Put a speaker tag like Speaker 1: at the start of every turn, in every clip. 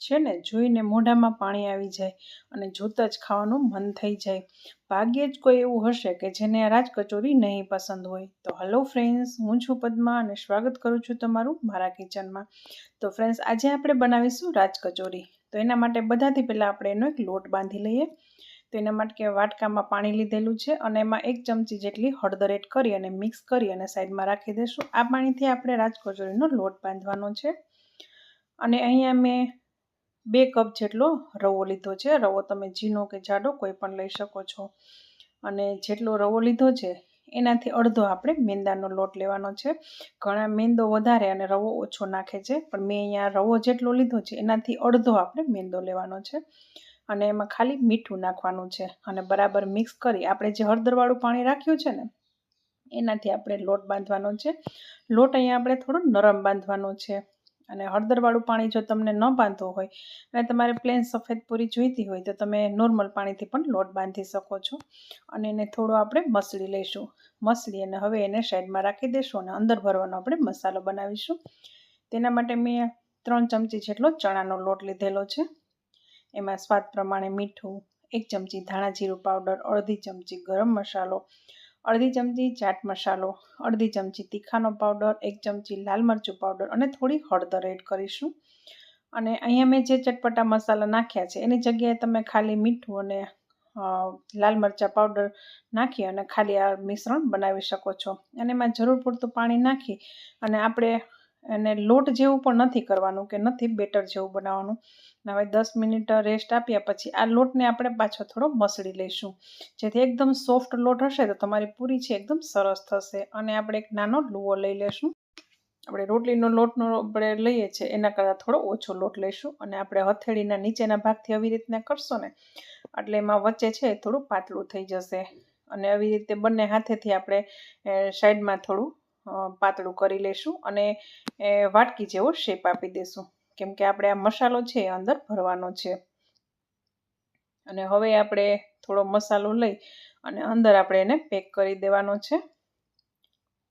Speaker 1: છે ને, જોઈને મોઢામાં પાણી આવી જાય અને જોતાં જ ખાવાનું મન થઈ જાય. ભાગ્યે જ કોઈ એવું હશે કે જેને આ રાજકચોરી નહીં પસંદ હોય. તો હલો ફ્રેન્ડ્સ હું છું પદ્મા અને સ્વાગત કરું છું તમારું મારા કિચનમાં. તો ફ્રેન્ડ્સ આજે આપણે બનાવીશું રાજકચોરી. તો એના માટે બધાથી પહેલાં આપણે એનો એક લોટ બાંધી લઈએ. તો એના માટે વાટકામાં પાણી લીધેલું છે અને એમાં એક ચમચી જેટલી હળદર એડ કરી અને મિક્સ કરી અને સાઈડમાં રાખી દઈશું. આ પાણીથી આપણે રાજકચોરીનો લોટ બાંધવાનો છે. અને અહીંયા મેં બે કપ જેટલો રવો લીધો છે. રવો તમે ઝીણો કે જાડો કોઈ પણ લઈ શકો છો. અને જેટલો રવો લીધો છે, એનાથી અડધો આપણે મેંદાનો લોટ લેવાનો છે. ઘણા મેંદો વધારે અને રવો ઓછો નાખે છે. પણ મેં અહીંયા રવો જેટલો લીધો છે, એનાથી અડધો આપણે મેંદો લેવાનો છે. અને એમાં ખાલી મીઠું નાખવાનું છે. અને બરાબર મિક્સ કરી આપણે જે હળદરવાળું પાણી રાખ્યું છે ને, એનાથી આપણે લોટ બાંધવાનો છે. લોટ અહીંયા આપણે થોડો નરમ બાંધવાનો છે. અને હળદરવાળું પાણી જો તમને ન બાંધવું હોય અને તમારે પ્લેન સફેદ પૂરી જોઈતી હોય તો તમે નોર્મલ પાણીથી પણ લોટ બાંધી શકો છો. અને એને થોડો આપણે મસળી લઈશું. મસળી અને હવે એને સાઈડમાં રાખી દઈશું અને અંદર ભરવાનો આપણે મસાલો બનાવીશું. તેના માટે મેં ત્રણ ચમચી જેટલો ચણાનો લોટ લીધેલો છે. એમાં સ્વાદ પ્રમાણે મીઠું, એક ચમચી ધાણા જીરું પાવડર અડધી ચમચી ગરમ મસાલો અડધી ચમચી ચાટ મસાલો, અડધી ચમચી તીખાનો પાવડર, એક ચમચી લાલ મરચું પાવડર અને થોડી હળદર એડ કરીશું. અને અહીંયા મેં જે ચટપટા મસાલા નાખ્યા છે, એની જગ્યાએ તમે ખાલી મીઠું અને લાલ મરચાં પાવડર નાખી અને ખાલી આ મિશ્રણ બનાવી શકો છો. અને એમાં જરૂર પૂરતું પાણી નાખી અને આપણે અને લોટ જેવું પણ નથી કરવાનું કે નથી બેટર જેવું બનાવવાનું. હવે દસ મિનિટ રેસ્ટ આપ્યા પછી આ લોટને આપણે પાછો થોડો મસળી લઈશું. જેથી એકદમ સોફ્ટ લોટ હશે તો તમારી પૂરી છે એકદમ સરસ થશે. અને આપણે એક નાનો લુવો લઈ લેશું આપણે રોટલીનો લોટનો આપણે લઈએ છીએ એના કરતાં થોડો ઓછો લોટ લઈશું. અને આપણે હથેળીના નીચેના ભાગથી આવી રીતના કરશો ને, એટલે એમાં વચ્ચે છે થોડું પાતળું થઈ જશે. અને આવી રીતે બંને હાથેથી આપણે સાઈડમાં થોડું પાતળું કરી લઈશું અને વાટકી જેવો શેપ આપી દઈશું કેમ કે આપણે આ મસાલો છે એ અંદર ભરવાનો છે. અને હવે આપણે થોડો મસાલો લઈ અને અંદર આપણે એને પેક કરી દેવાનો છે.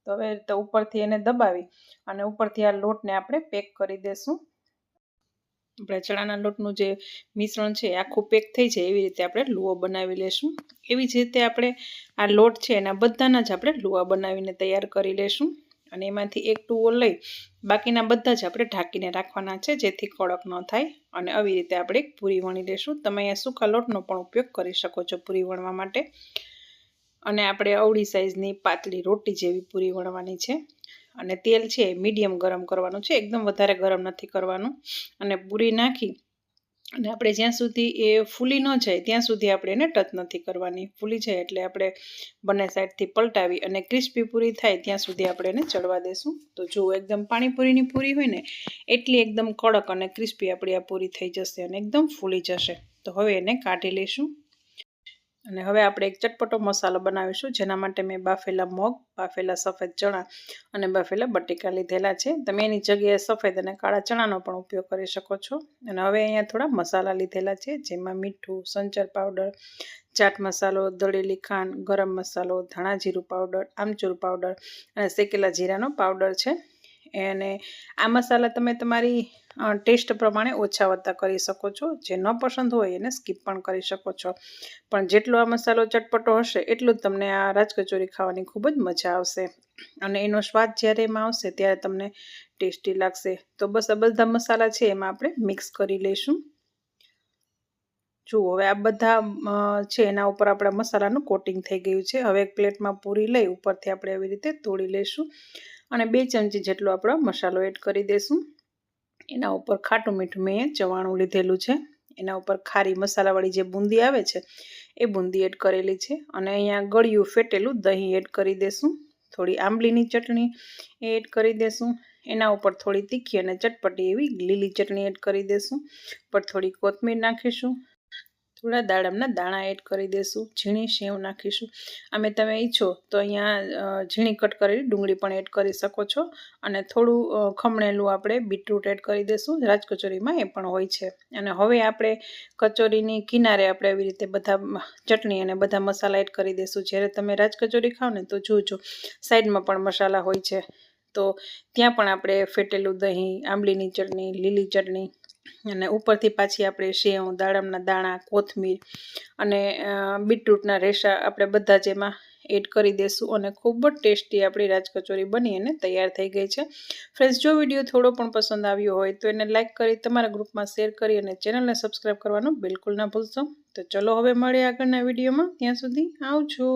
Speaker 1: તો હવે ઉપરથી એને દબાવી અને ઉપરથી આ લોટને આપણે પેક કરી દઈશું આપણે ચણાના લોટનું જે મિશ્રણ છે આખું પેક થઈ જાય એવી રીતે આપણે લુઓ બનાવી લેશું. એવી જ રીતે આપણે આ લોટ છે એના બધાના જ આપણે લુવા બનાવીને તૈયાર કરી લેશું. અને એમાંથી એક ટુવો લઈ બાકીના બધા જ આપણે ઢાંકીને રાખવાના છે જેથી કડક ન થાય. અને આવી રીતે આપણે પૂરી વણી લેશું. તમે અહીંયા સૂકા લોટનો પણ ઉપયોગ કરી શકો છો પૂરી વણવા માટે. અને આપણે અવળી સાઇઝની પાતળી રોટી જેવી પૂરી વણવાની છે. અને તેલ છે મીડિયમ ગરમ કરવાનું છે, એકદમ વધારે ગરમ નથી કરવાનું. અને પૂરી નાખી અને આપણે જ્યાં સુધી એ ફૂલી ન જાય ત્યાં સુધી આપણે એને ટચ નથી કરવાની. ફૂલી જાય એટલે આપણે બંને સાઈડથી પલટાવી અને ક્રિસ્પી પૂરી થાય ત્યાં સુધી આપણે એને ચડવા દેશું. તો જુઓ એકદમ પાણીપુરીની પૂરી હોય ને, એટલી એકદમ કડક અને ક્રિસ્પી આપણી આ પૂરી થઈ જશે અને એકદમ ફૂલી જશે. તો હવે એને કાઢી લઈશું. અને હવે આપણે એક ચટપટો મસાલો બનાવીશું, જેના માટે મેં બાફેલા મગ, બાફેલા સફેદ ચણા અને બાફેલા બટેકા લીધેલા છે. તમે એની જગ્યાએ સફેદ અને કાળા ચણાનો પણ ઉપયોગ કરી શકો છો. અને હવે અહીંયા થોડા મસાલા લીધેલા છે, જેમાં મીઠું, સંચર પાવડર, ચાટ મસાલો, દળેલી ખાંડ, ગરમ મસાલો, ધાણા જીરું પાવડર, આમચૂર પાવડર અને શેકેલા જીરાનો પાવડર છે. અને આ મસાલા તમે તમારી ટેસ્ટ પ્રમાણે ઓછા વધતા કરી શકો છો. જે ન પસંદ હોય એને સ્કીપ પણ કરી શકો છો. પણ જેટલો આ મસાલો ચટપટો હશે, એટલું જ તમને આ રાજકચોરી ખાવાની ખૂબ જ મજા આવશે. અને એનો સ્વાદ જ્યારે એમાં આવશે, ત્યારે તમને ટેસ્ટી લાગશે. તો બસ આ બધા મસાલા છે, એમાં આપણે મિક્સ કરી લઈશું. જુઓ, હવે આ બધા છે, એના ઉપર આપણા મસાલાનું કોટિંગ થઈ ગયું છે. હવે એક પ્લેટમાં પૂરી લઈ ઉપરથી આપણે આવી રીતે તોડી લઈશું. અને બે ચમચી જેટલો આપણો મસાલો એડ કરી દઈશું એના ઉપર ખાટું મીઠું મેં ચવાણું લીધેલું છે. એના ઉપર ખારી મસાલાવાળી જે બુંદી આવે છે, એ બુંદી એડ કરેલી છે. અને અહીંયા ગળ્યું ફેટેલું દહીં એડ કરી દઈશું થોડી આંબલીની ચટણી એડ કરી દઈશું એના ઉપર થોડી તીખી અને ચટપટી એવી લીલી ચટણી એડ કરી દઈશું પર થોડી કોથમીર નાખીશું. થોડા દાડમના દાણા એડ કરી દઈશું ઝીણી સેવ નાખીશું. અમે તમે ઈચ્છો તો અહીંયા ઝીણી કટ કરેલી ડુંગળી પણ એડ કરી શકો છો. અને થોડું ખમણેલું આપણે બીટરૂટ એડ કરી દઈશું રાજકચોરીમાં એ પણ હોય છે. અને હવે આપણે કચોરીની કિનારે આપણે આવી રીતે બધા ચટણી અને બધા મસાલા એડ કરી દઈશું જ્યારે તમે રાજકચોરી ખાઓ ને તો જોજો, સાઈડમાં પણ મસાલા હોય છે. તો ત્યાં પણ આપણે ફેટેલું દહીં, આંબલીની ચટણી, લીલી ચટણી અને ઉપરથી પાછી આપણે સેવ, દાડમના દાણા, કોથમીર અને બીટરૂટના રેસા આપણે બધા જ એમાં એડ કરી દઈશું અને ખૂબ જ ટેસ્ટી આપણી રાજકચોરી બની અને તૈયાર થઈ ગઈ છે. ફ્રેન્ડ્સ, જો વીડિયો થોડો પણ પસંદ આવ્યો હોય તો એને લાઇક કરી, તમારા ગ્રુપમાં શેર કરી અને ચેનલને સબસ્ક્રાઈબ કરવાનું બિલકુલ ના ભૂલશો. તો ચલો હવે મળીએ આગળના વિડીયોમાં. ત્યાં સુધી આવજો.